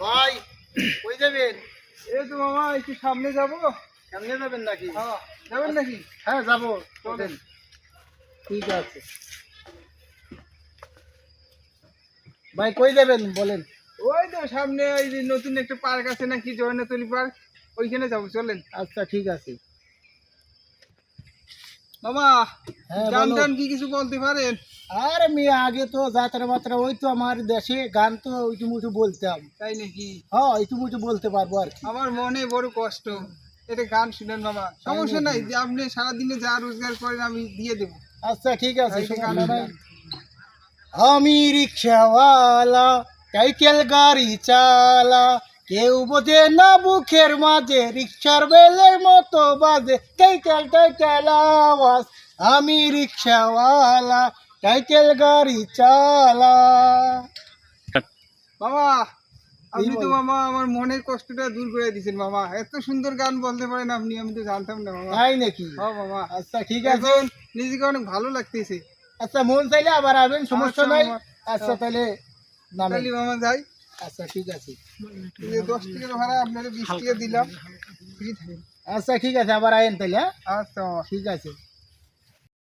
ভাই কই যাবেন? এই তো মামা একটু সামনে যাব। সামনে যাবেন নাকি? হ্যাঁ যাবেন নাকি? হ্যাঁ যাব। চলেন। ঠিক আছে। ভাই কই যাবেন? বলেন। ওই তো সামনে ওই যে নতুন একটা পার্ক আছে নাকি জয়নাতলি পার্ক? ওইখানে যাব চলেন। আচ্ছা ঠিক আছে। মামা গান টান কি কিছু বলতে পারেন? আর আমি আগে তো যাত্রা মাত্রা ওই তো আমার দেশে গান তো মুটু বলতাম। তাই নাকি? হ্যাঁ মুটু বলতে পারব আর কি। আমার মনে বড় কষ্ট। এটা গান শুনেন মামা সমস্যা নাই যে আপনি সারাদিনে যা রোজগার করেন আমি দিয়ে দেবো। আচ্ছা ঠিক আছে। আমি রিক্সাওয়ালা সাইকেল গাড়ি চালা কেউ বোঝে না বুকের মাঝে রিক্সার বেলের মতো বাজে। টাইটেল টাইটেল আওয়াজ আমি রিক্সাওয়ালা সাইকেল গাড়ি চালা। মামা আপনি তো মামা আমার মনের কষ্টটা দূর করে দিয়েছেন মামা। এত সুন্দর গান বলতে পারেন আপনি আমি তো জানতাম না মামা। তাই নাকি? হ্যাঁ মামা। আচ্ছা ঠিক আছে। নিজেকে অনেক ভালো লাগতেছে। আচ্ছা মন চাইলে আবার আসবেন সমস্যা আচ্ছা, নাই। আচ্ছা তাহলে তাহলে মামা যাই। আচ্ছা ঠিক আছে। দশ টাকার ভাড়া আপনাকে বিশ টাকা দিলাম। আচ্ছা ঠিক আছে আবার আইন তাহলে হ্যাঁ? আচ্ছা ঠিক আছে।